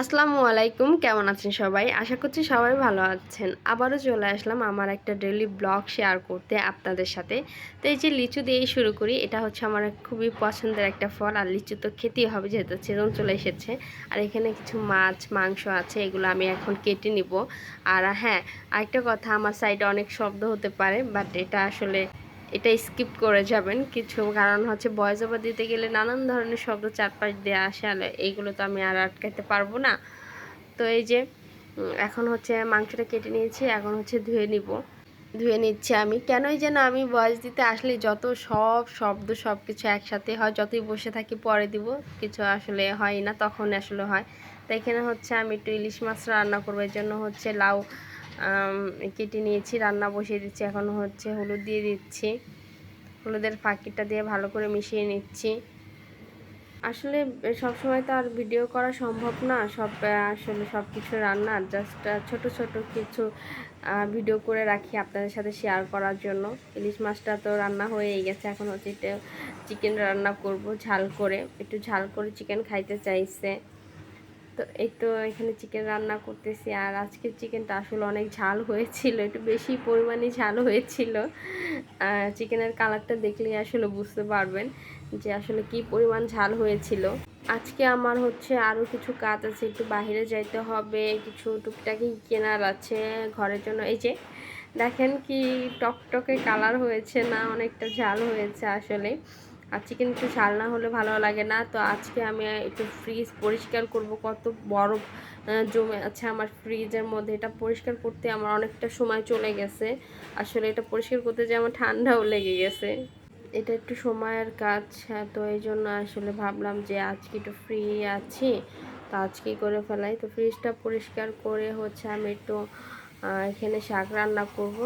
আসসালামু আলাইকুম, কেমন আছেন সবাই? আশা করছি সবাই ভালো আছেন। আবারও চলে আসলাম আমার একটা ডেলি ব্লগ শেয়ার করতে আপনাদের সাথে। তো এই যে লিচু দিয়েই শুরু করি, এটা হচ্ছে আমার খুবই পছন্দের একটা ফল। আর লিচু তো খেতেই হবে, যেহেতু সেজন চলে এসেছে। আর এখানে কিছু মাছ, মাংস আছে, এগুলো আমি এখন কেটে নিব। আর হ্যাঁ আরেকটা কথা, আমার সাইডে অনেক শব্দ হতে পারে বাট এটা আসলে এটা স্কিপ করে যাবেন। কিছু কারণ হচ্ছে ভয়েস ওভার দিতে গেলে নানান ধরনের শব্দ চারপাশ দিয়ে আসে আর এইগুলো তো আমি আর আটকাতে পারব না। তো এই যে এখন হচ্ছে মাংসটা কেটে নিয়েছি, এখন হচ্ছে ধুয়ে নিব। ধুয়ে নিচ্ছি আমি। কেনই যেন আমি ভয়েস দিতে আসলে যত সব শব্দ সব কিছু একসাথে হয়, যতই বসে থাকি পরে দিব, কিছু আসলে হয় না তখন আসলে হয়। তো এখানে হচ্ছে আমি একটু ইলিশ মাছ রান্না করব। এর জন্য হচ্ছে লাউ কেটে নিয়েছি, রান্না বসিয়ে দিচ্ছি, এখন হচ্ছে হলুদ দিয়ে দিচ্ছি। হলুদের ফাঁকিটা দিয়ে ভালো করে মিশিয়ে নিচ্ছি। আসলে সব সময় তো আর ভিডিও করা সম্ভব না, সব আসলে সব কিছু রান্না জাস্ট ছোট ছোট কিছু ভিডিও করে রাখি আপনাদের সাথে শেয়ার করার জন্য। ইলিশ মাছটা তো রান্না হয়েই গেছে, এখন হচ্ছে চিকেন রান্না করব ঝাল করে, একটু ঝাল করে চিকেন খাইতে চাইছে। তো এই তো এখানে চিকেন রান্না করতেছি আর আজকের চিকেনটা আসলে অনেক ঝাল হয়েছিল, একটু বেশি পরিমাণে ঝাল হয়েছিল। চিকেনের কালারটা দেখলেই আসলে বুঝতে পারবেন যে আসলে কি পরিমাণ ঝাল হয়েছিল। আজকে আমার হচ্ছে আরও কিছু কাজ আছে, একটু বাইরে যাইতে হবে, কিছু টুকটাকি কেনার আছে ঘরের জন্য। এই যে, দেখেন কি টকটকে কালার হয়েছে না অনেকটা ঝাল হয়েছে আসলে। আর চিকেন একটু ঝাল না হলে ভালো লাগে না। তো আজকে আমি একটু ফ্রিজ পরিষ্কার করব। কত বরফ জমে আছে আমার ফ্রিজের মধ্যে। এটা পরিষ্কার করতে আমার অনেকটা সময় চলে গেছে। আসলে এটা পরিষ্কার করতে যে আমার ঠান্ডাও লেগে গেছে। এটা একটু সময়ের কাজ হ্যাঁ, তো এই জন্য আসলে ভাবলাম যে আজকে একটু ফ্রি আছি। তো আজকেই করে ফেলাই। তো ফ্রিজটা পরিষ্কার করে হচ্ছে আমি একটু এখানে শাক রান্না করব।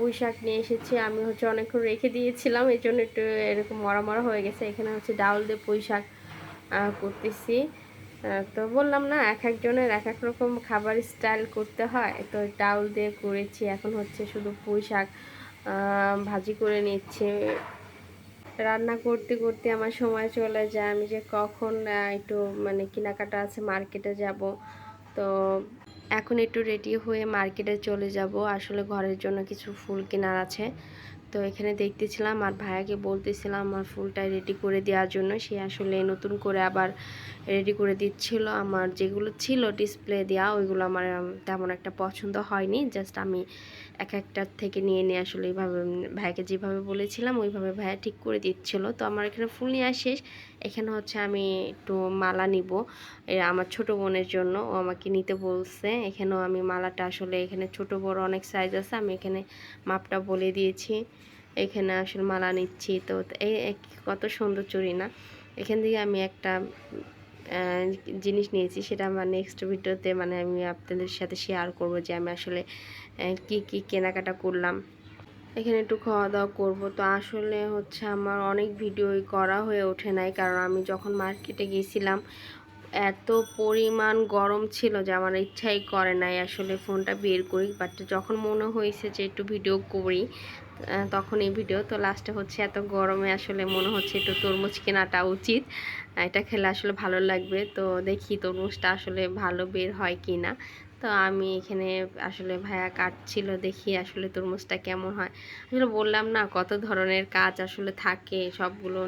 পুঁই শাক নিয়ে এসেছি, আমি হচ্ছে অনেকক্ষণ রেখে দিয়েছিলাম, এই জন্য একটু এরকম মরা মরা হয়ে গেছে। এখানে হচ্ছে ডাউল দিয়ে পুঁই শাক করতেছি। তো বললাম না, এক একজনের এক এক রকম খাবার স্টাইল করতে হয়। তো ডাউল দিয়ে করেছি, এখন হচ্ছে শুধু পুঁই শাক ভাজি করে নিচ্ছে। রান্না করতে করতে আমার সময় চলে যায়, আমি যে কখন একটু মানে কেনাকাটা আছে, মার্কেটে যাব। তো এখন একটু রেডি হয়ে মার্কেটে চলে যাব। আসলে ঘরের জন্য কিছু ফুল কেনার আছে। তো এখানে দেখতেছিলাম আর ভাইয়াকে বলতেছিলাম আমার ফুলটা রেডি করে দেওয়ার জন্য। সে আসলে নতুন করে আবার রেডি করে দিচ্ছিল। আমার যেগুলো ছিল ডিসপ্লে দেওয়া ওইগুলো আমার তেমন একটা পছন্দ হয়নি। জাস্ট আমি এক একটার থেকে নিয়ে নিয়ে আসলে এইভাবে, ভাইয়াকে যেভাবে বলেছিলাম, ওইভাবে ভাইয়া ঠিক করে দিচ্ছিল। তো আমার এখানে ফুল নেওয়া শেষ। এখানে হচ্ছে আমি একটু মালা নিব। আমার ছোট বোনের জন্য, ও আমাকে নিতে বলছে। এখানেও আমি মালাটা আসলে এখানে ছোট বড় অনেক সাইজ আছে, আমি এখানে মাপটা বলে দিয়েছি। এখানে আসলে মালা নিচ্ছি। তো এই কত সুন্দর চুরি না? এখান থেকে আমি একটা জিনিস নিয়েছি, সেটা আমার নেক্সট ভিডিওতে মানে আমি আপনাদের সাথে শেয়ার করব যে আমি আসলে কি কি কেনাকাটা করলাম। এখানে একটু খাওয়া দাওয়া করব। তো আসলে হচ্ছে আমার অনেক ভিডিওই করা হয়ে ওঠে নাই, কারণ আমি যখন মার্কেটে গিয়েছিলাম এত পরিমাণ গরম ছিল যে আমার ইচ্ছাই করে নাই আসলে ফোনটা বের করি। বাট যখন মনে হয়েছে যে একটু ভিডিও করি তখন এই ভিডিও। তো লাস্টে হচ্ছে এত গরমে আসলে মনে হচ্ছে একটু তরমুজ কেনাটা উচিত। এটা খেলে আসলে ভালো লাগবে। তো দেখি তরমুজটা আসলে ভালো বের হয় কি না তো আমি এখানে আসলে ভাইয়া কাটছিল দেখি আসলে তরমুজটা কেমন হয়। আসলে বললাম না কত ধরনের কাজ আসলে থাকে, সবগুলো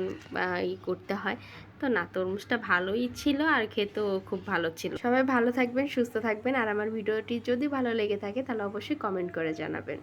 ই করতে হয়। তো না, তরমুজটা ভালোই ছিল আর খেতেও খুব ভালো ছিল। সবাই ভালো থাকবেন, সুস্থ থাকবেন আর আমার ভিডিওটি যদি ভালো লেগে থাকে তাহলে অবশ্যই কমেন্ট করে জানাবেন।